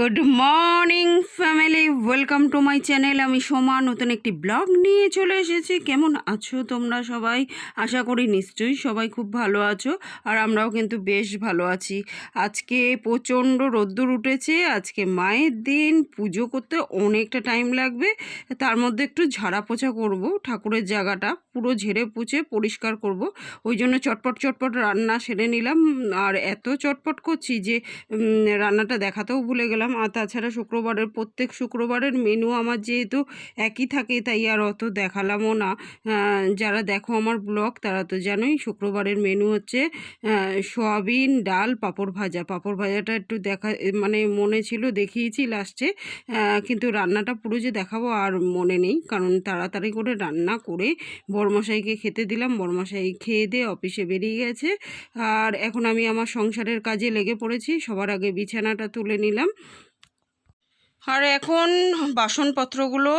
Good morning family welcome to my channel আমি সোমা, নতুন একটি ব্লগ নিয়ে চলে এসেছি। কেমন আছো তোমরা সবাই? আশা করি নিশ্চয়ই সবাই খুব ভালো আছো আর আমরাও কিন্তু বেশ ভালো আছি। আজকে প্রচণ্ড রোদ্দুর উঠেছে। আজকে মায়ের দিন। পুজো করতে অনেকটা টাইম লাগবে। তার মধ্যে একটু ঝাড়া পোছা করব, ঠাকুরের জায়গাটা পুরো ঝেড়ে পুছে পরিষ্কার করব। ওই জন্য চটপট চটপট রান্না সেরে নিলাম। আর এত চটপট করছি যে রান্নাটা দেখাতেও ভুলে গেলাম। আর তাছাড়া শুক্রবারের প্রত্যেক শুক্রবারের মেনু আমার যেহেতু একই থাকে, তাই আর অত দেখালামও না। যারা দেখো আমার ব্লগ তারা তো জানোই শুক্রবারের মেনু হচ্ছে সয়াবিন, ডাল, পাঁপড় ভাজা। পাঁপড় ভাজাটা একটু দেখা মানে মনে ছিল দেখিয়েছি লাস্টে কিন্তু রান্নাটা পুরো যে দেখাবো আর মনে নেই, কারণ তাড়াতাড়ি করে রান্না করে বরমশাইকে খেতে দিলাম। বরমশাই খেয়ে দিয়ে অফিসে বেরিয়ে গেছে। আর এখন আমি আমার সংসারের কাজে লেগে পড়েছি। সবার আগে বিছানাটা তুলে নিলাম। আর এখন বাসনপত্রগুলো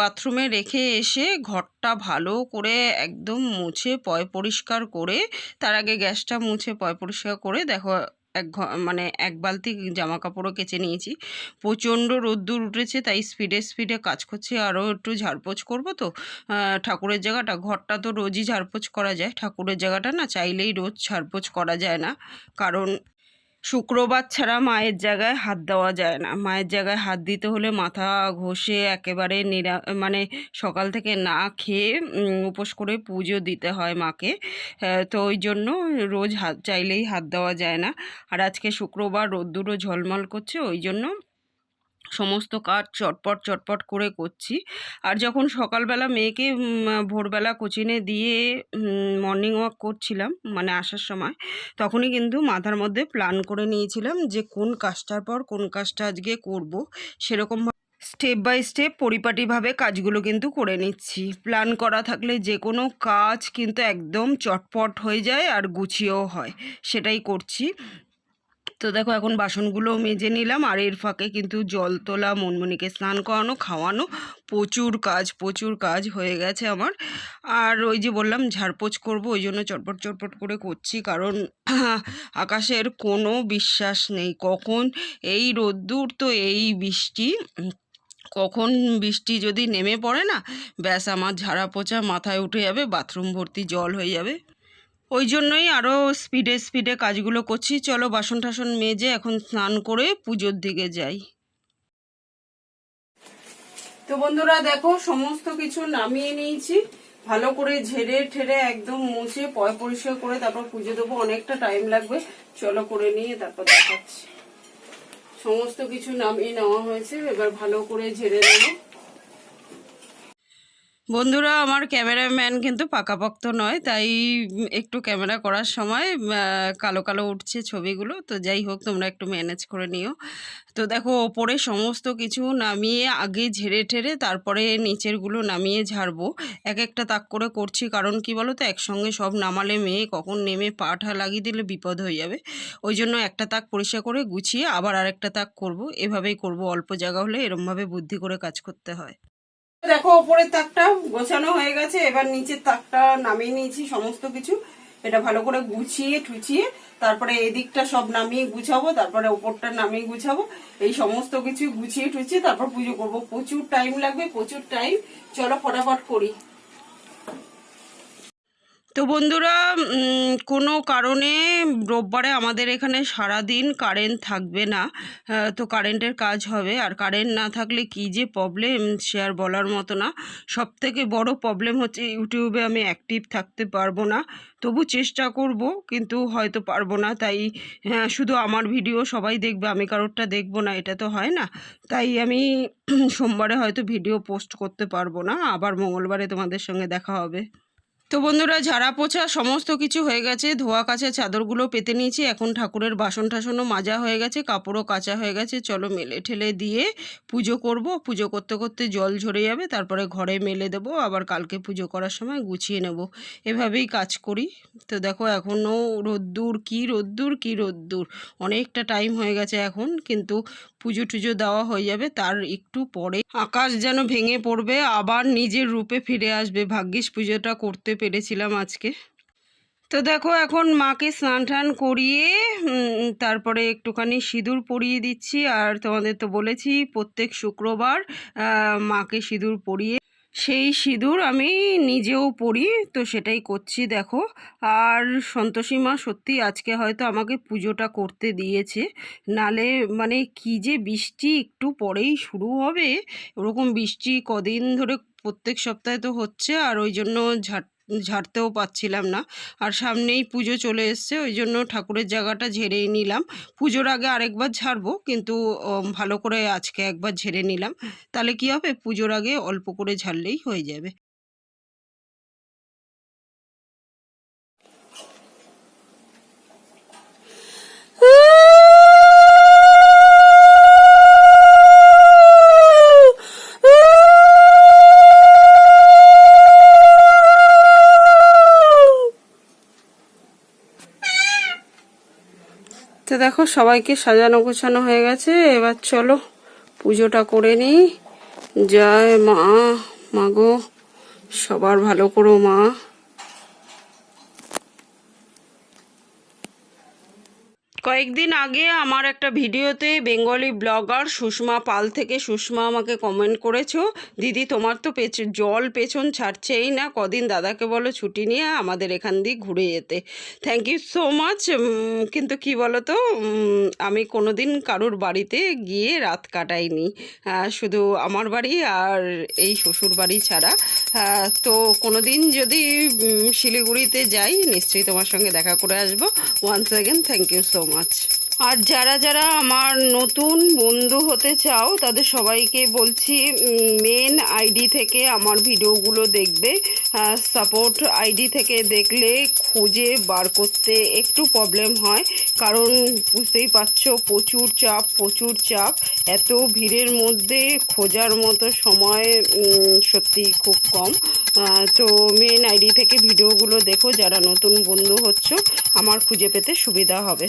বাথরুমে রেখে এসে ঘরটা ভালো করে একদম মুছে, পয় পরিষ্কার করে, তার আগে গ্যাসটা মুছে, পয় পরিষ্কার করে, দেখো, এক মানে এক বালতি জামা কাপড়ও কেচে নিয়েছি। প্রচণ্ড রোদ্দুর উঠেছে, তাই স্পিডে স্পিডে কাজ করছি, আরও একটু ঝাড়পোছ করব তো। ঠাকুরের জায়গাটা, ঘরটা তো রোজই ঝাড়পোছ করা যায়। ঠাকুরের জায়গাটা না চাইলেই রোজ ঝাড়পোছ করা যায় না। কারণ শুক্রবার ছাড়া মায়ের জায়গায় হাত দেওয়া যায় না। মায়ের জায়গায় হাত দিতে হলে মাথা ঘষে একেবারে নিরা মানে সকাল থেকে না খেয়ে উপোস করে পুজো দিতে হয় মাকে। তো ওই জন্য রোজ হাত, চাইলেই হাত দেওয়া যায় না। আর আজকে শুক্রবার রোদ্দুরও ঝলমল করছে, ওই জন্য সমস্ত কাজ চটপট চটপট করে করছি। আর যখন সকালবেলা মেয়েকে ভোরবেলা কোচিনে দিয়ে মর্নিং ওয়াক করছিলাম মানে আসার সময়, তখনই কিন্তু মাথার মধ্যে প্ল্যান করে নিয়েছিলাম যে কোন কাজটার পর কোন কাজটা আজকে করব, সেরকম স্টেপ বাই স্টেপ পরিপাটিভাবে কাজগুলো কিন্তু করে নিচ্ছি। প্ল্যান করা থাকলে যে কোনো কাজ কিন্তু একদম চটপট হয়ে যায় আর গুছিয়েও হয়, সেটাই করছি। তো দেখো এখন বাসনগুলো মেজে নিলাম আর এর ফাঁকে কিন্তু জল তোলা মনমনিকে স্নান করানো, খাওয়ানো প্রচুর কাজ প্রচুর কাজ হয়ে গেছে আমার। আর ওই যে বললাম ঝাড়পোছ করব, ওই জন্য চটপট চটপট করে করছি কারণ আকাশের কোনো বিশ্বাস নেই। কখন এই রোদ্দুর তো এই বৃষ্টি। কখন বৃষ্টি যদি নেমে পড়ে না, ব্যাস আমার ঝাড়া পোছা মাথায় উঠে যাবে, বাথরুম ভর্তি জল হয়ে যাবে। ওই জন্যই আরও স্পিডে স্পিডে কাজগুলো করছি। চলো বাসন টাসন মেজে এখন স্নান করে পুজোর দিকে যাই। তো বন্ধুরা দেখো, সমস্ত কিছু নামিয়ে নিয়েছি। ভালো করে ঝেড়ে ঠেড়ে একদম মুছে পয় পরিষ্কার করে তারপর পুজো দেবো। অনেকটা টাইম লাগবে। চলো করে নিয়ে তারপর দেখাচ্ছি। সমস্ত কিছু নামিয়ে নেওয়া হয়েছে। এবার ভালো করে ঝেড়ে নেব। বন্ধুরা, আমার ক্যামেরাম্যান কিন্তু পাকাপোক্ত নয়, তাই একটু ক্যামেরা করার সময় কালো কালো উঠছে ছবিগুলো। তো যাই হোক, তোমরা একটু ম্যানেজ করে নিও। তো দেখো, ওপরে সমস্ত কিছু নামিয়ে আগে ঝেড়ে ঠেড়ে তারপরে নিচেরগুলো নামিয়ে ঝাড়বো। এক একটা তাক করে করছি, কারণ কি বলো তো একসঙ্গে সব নামালে মেয়ে কখন নেমে পাঠা লাগিয়ে দিলে বিপদ হয়ে যাবে। ওই জন্য একটা তাক পরিষ্কার করে গুছিয়ে আবার আরেকটা তাক করব। এভাবেই করব, অল্প জায়গা হলে এরমভাবে বুদ্ধি করে কাজ করতে হয়। দেখো, ওপরের তাকটা গোছানো হয়ে গেছে। এবার নিচের তাকটা নামিয়ে নিয়েছি, সমস্ত কিছু। এটা ভালো করে গুছিয়ে টুচিয়ে, তারপরে এদিকটা সব নামিয়ে গুছাবো, তারপরে ওপরটা নামিয়ে গুছাবো। এই সমস্ত কিছু গুছিয়ে টুচিয়ে, তারপর পুজো করব। প্রচুর টাইম লাগবে, প্রচুর টাইম চলো, ফটাফট করি। তো বন্ধুরা কোনো কারণে রোববারে আমাদের এখানে সারা দিন কারেন্ট থাকবে না। তো কারেন্টের কাজ হবে। আর কারেন্ট না থাকলে কি যে প্রবলেম সে আর বলার মতো না। সব থেকে বড় প্রবলেম হচ্ছে ইউটিউবে আমি অ্যাক্টিভ থাকতে পারব না। তবু চেষ্টা করব কিন্তু হয়তো পারব না। তাই হ্যাঁ, শুধু আমার ভিডিও সবাই দেখবে আমি কারোরটা দেখব না এটা তো হয় না। তাই আমি সোমবারে হয়তো ভিডিও পোস্ট করতে পারব না। আবার মঙ্গলবারে তোমাদের সঙ্গে দেখা হবে। তো বন্ধুরা, ঝাড়া পোছা সমস্ত কিছু হয়ে গেছে। ধোয়া কাচা চাদরগুলো পেতে নিয়েছি। এখন ঠাকুরের বাসন টাসনও মাজা হয়ে গেছে, কাপড়ও কাচা হয়ে গেছে। চলো মেলে ঠেলে দিয়ে পুজো করব। পুজো করতে করতে জল ঝরে যাবে, তারপরে ঘরে মেলে দেবো। আবার কালকে পুজো করার সময় গুছিয়ে নেব। এভাবেই কাজ করি। তো দেখো, এখনও রোদ্দুর, কি রোদ্দুর কি রোদ্দুর। অনেকটা টাইম হয়ে গেছে এখন, কিন্তু পুজো টুজো দেওয়া হয়ে যাবে। তার একটু পরে আকাশ যেন ভেঙে পড়বে, আবার নিজের রূপে ফিরে আসবে। ভাগ্যিস পুজোটা করতে পেরেছিলাম আজকে। তো দেখো এখন মাকে স্নান টান করিয়ে তারপরে একটুখানি সিঁদুর পরিয়ে দিচ্ছি। আর তোমাদের তো বলেছি, প্রত্যেক শুক্রবার মাকে সিঁদুর পরিয়ে সেই সিঁদুর আমি নিজেও পরি, তো সেটাই করছি দেখো। আর সন্তোষী মা সত্যি আজকে হয়তো আমাকে পুজোটা করতে দিয়েছে। নালে মানে কি যে বৃষ্টি একটু পরেই শুরু হবে, ওরকম বৃষ্টি কদিন ধরে প্রত্যেক সপ্তাহে তো হচ্ছে, আর ওই জন্য ঝাড় ঝাড়তেও পাচ্ছিলাম না। আর সামনেই পুজো চলে এসছে, ওই জন্য ঠাকুরের জায়গাটা ঝেড়েই নিলাম। পুজোর আগে আরেকবার ঝাড়বো, কিন্তু ভালো করে আজকে একবার ঝেড়ে নিলাম। তাহলে কি হবে? পুজোর আগে অল্প করে ঝাড়লেই হয়ে যাবে। তো দেখো সবাইকে সাজানো গোছানো হয়ে গেছে। এবার চলো পুজোটা করে নিই। যায় মা মাগো সবার ভালো করো মা। কয়েকদিন আগে আমার একটা ভিডিওতে বেঙ্গলি ব্লগার সুষমা পাল থেকে সুষমা আমাকে কমেন্ট করেছ, দিদি, তোমার তো পেছ, জল পেছন ছাড়ছেই না, কদিন দাদাকে বলো ছুটি নিয়ে আমাদের এখান দিয়ে ঘুরে যেতে। থ্যাংক ইউ সো মাচ কিন্তু কি বলো তো আমি কোনো দিন কারোর বাড়িতে গিয়ে রাত কাটাইনি। শুধু আমার বাড়ি আর এই শ্বশুর বাড়ি ছাড়া। তো কোনো দিন যদি শিলিগুড়িতে যাই, নিশ্চয়ই তোমার সঙ্গে দেখা করে আসব। Once again thank you so much আর যারা যারা আমার নতুন বন্ধু হতে চাও, তাদের সবাইকে বলছি মেন আইডি থেকে আমার ভিডিওগুলো দেখবে। সাপোর্ট আইডি থেকে দেখলে খুঁজে বার করতে একটু প্রবলেম হয়। কারণ বুঝতেই পারছ, প্রচুর চাপ প্রচুর চাপ। এত ভিড়ের মধ্যে খোঁজার মতো সময় সত্যি খুব কম। তো মেন আইডি থেকে ভিডিওগুলো দেখো। যারা নতুন বন্ধু হচ্ছ, আমার খুঁজে পেতে সুবিধা হবে।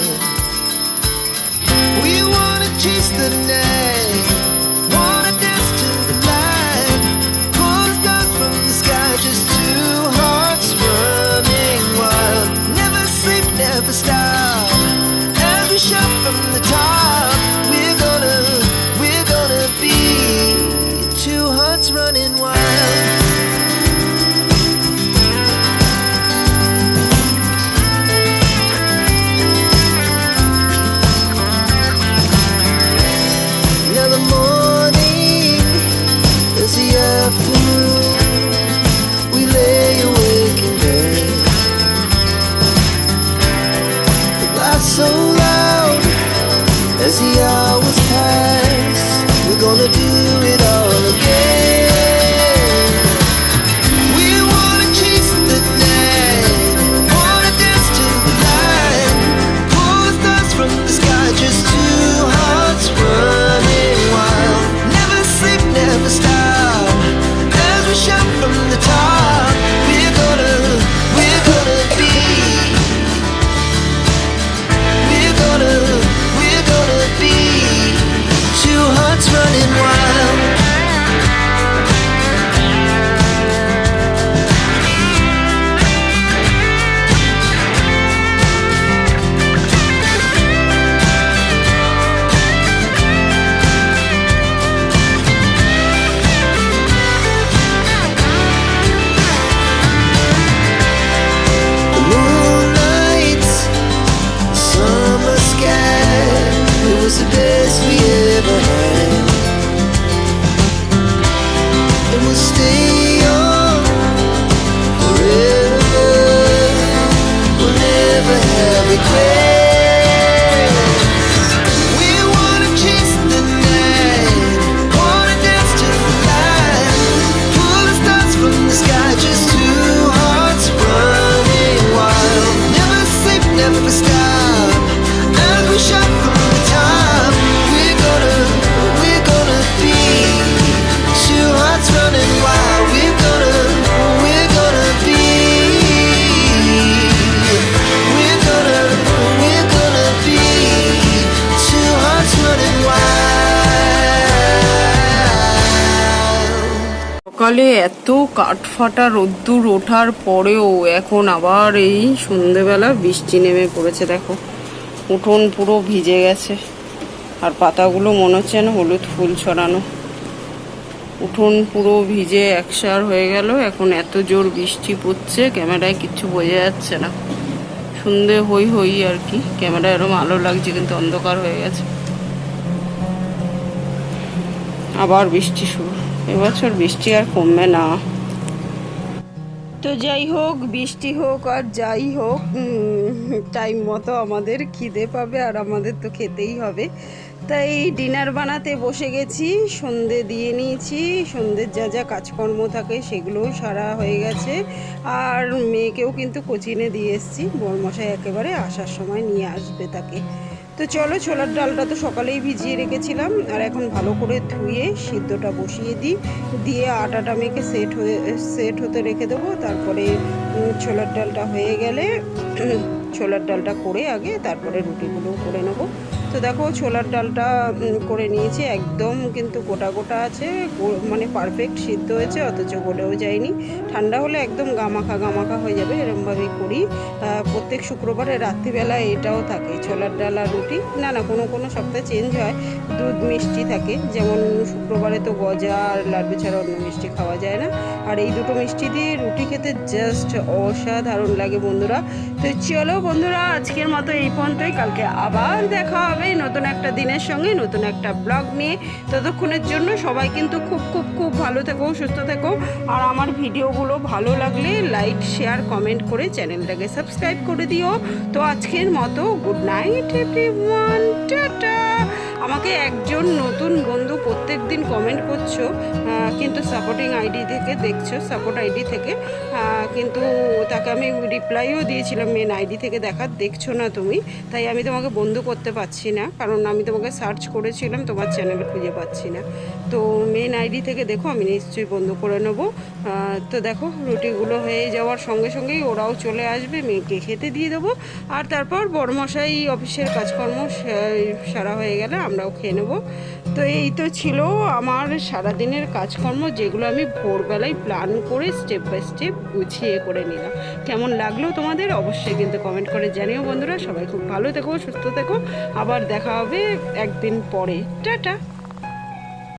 সকালে এত কাঠফাটা রোদ্দুর ওঠার পরেও এখন আবার এই সন্ধেবেলা বৃষ্টি নেমে পড়েছে, দেখো। উঠোন পুরো ভিজে গেছে, আর পাতাগুলো মনে হচ্ছে যেন হলুদ ফুল ছড়ানো। উঠোন পুরো ভিজে একসার হয়ে গেল, এখন এত জোর বৃষ্টি পড়ছে, ক্যামেরায় কিচ্ছু বোঝা যাচ্ছে না। সন্ধে হই হই আর কি, ক্যামেরায় এরকম আলো লাগছে কিন্তু অন্ধকার হয়ে গেছে। আবার বৃষ্টি শুরু। এবছর বৃষ্টি আর কমবে না। তো যাই হোক, বৃষ্টি হোক আর যাই হোক টাইম মতো আমাদের খিদে পাবে আর আমাদের তো খেতেই হবে। তাই ডিনার বানাতে বসে গেছি, সন্ধে দিয়ে নিয়েছি সন্ধ্যের যা যা কাজকর্ম থাকে সেগুলোও সারা হয়ে গেছে। আর মেয়েকেও কিন্তু কোচিনে দিয়ে এসেছি, বরমশাই একেবারে আসার সময় নিয়ে আসবে তাকে। তো চলো ছোলার ডালটা তো সকালেই ভিজিয়ে রেখেছিলাম। আর এখন ভালো করে ধুয়ে, সিদ্ধটা বসিয়ে দিই। দিয়ে আটাটা মেখে সেট হয়ে সেট হতে রেখে দেবো। তারপরে ছোলার ডালটা হয়ে গেলে, ছোলার ডালটা করে আগে তারপরে রুটিগুলোও করে নেব। তো দেখো ছোলার ডালটা করে নিয়েছি। একদম কিন্তু গোটা গোটা আছে। মানে পারফেক্ট সিদ্ধ হয়েছে, অথচ গলেও যায়নি। ঠান্ডা হলে একদম গামাখা গামাখা হয়ে যাবে, এরমভাবেই করি। প্রত্যেক শুক্রবারে রাত্রিবেলা এটাও থাকে, ছোলার ডাল আর রুটি। না না, কোনো কোনো সপ্তাহে চেঞ্জ হয়। দুধ মিষ্টি থাকে। যেমন শুক্রবারে তো গজা আর লাড্ডু ছাড়া অন্য মিষ্টি খাওয়া যায় না। আর এই দুটো মিষ্টি দিয়ে রুটি খেতে জাস্ট অসাধারণ লাগে বন্ধুরা। তো চলো বন্ধুরা, আজকের মতো এই পর্যন্তই। কালকে আবার দেখা হবে। নতুন একটা দিনের সঙ্গে, নতুন একটা ব্লগ নিয়ে। ততক্ষণের জন্য সবাই কিন্তু খুব খুব খুব ভালো থেকো, সুস্থ থেকো। আর আমার ভিডিওগুলো ভালো লাগলে লাইক, শেয়ার, কমেন্ট করে চ্যানেলটাকে সাবস্ক্রাইব করে দিও। তো আজকের মতো গুড নাইট, এভরিওয়ান, টাটা। আমাকে একজন নতুন বন্ধু প্রত্যেক দিন কমেন্ট করছ কিন্তু সাপোর্টিং আইডি থেকে দেখছ সাপোর্ট আইডি থেকে। কিন্তু তাকে আমি রিপ্লাইও দিয়েছিলাম মেন আইডি থেকে দেখা, দেখছ না তুমি। তাই আমি তোমাকে বন্ধু করতে পারছি না, কারণ আমি তোমাকে সার্চ করেছিলাম, তোমার চ্যানেল খুঁজে পাচ্ছি না। তো মেন আইডি থেকে দেখো, আমি নিশ্চয়ই বন্ধ করে নেব। তো দেখো, রুটিগুলো হয়ে যাওয়ার সঙ্গে সঙ্গেই ওরাও চলে আসবে, মেয়েকে খেতে দিয়ে দেবো। আর তারপর বড়মশাই অফিসের কাজকর্ম সারা হয়ে গেলে আমরাও খেয়ে নেব। তো এই তো ছিল আমার সারাদিনের কাজকর্ম, যেগুলো আমি ভোরবেলায় প্ল্যান করে স্টেপ বাই স্টেপ গুছিয়ে করে নিলাম। কেমন লাগল তোমাদের? অবশ্যই কিন্তু কমেন্ট করে জানিও বন্ধুরা। সবাই খুব ভালো থেকো, সুস্থ থেকো। আবার দেখা হবে একদিন পরে। টাটা!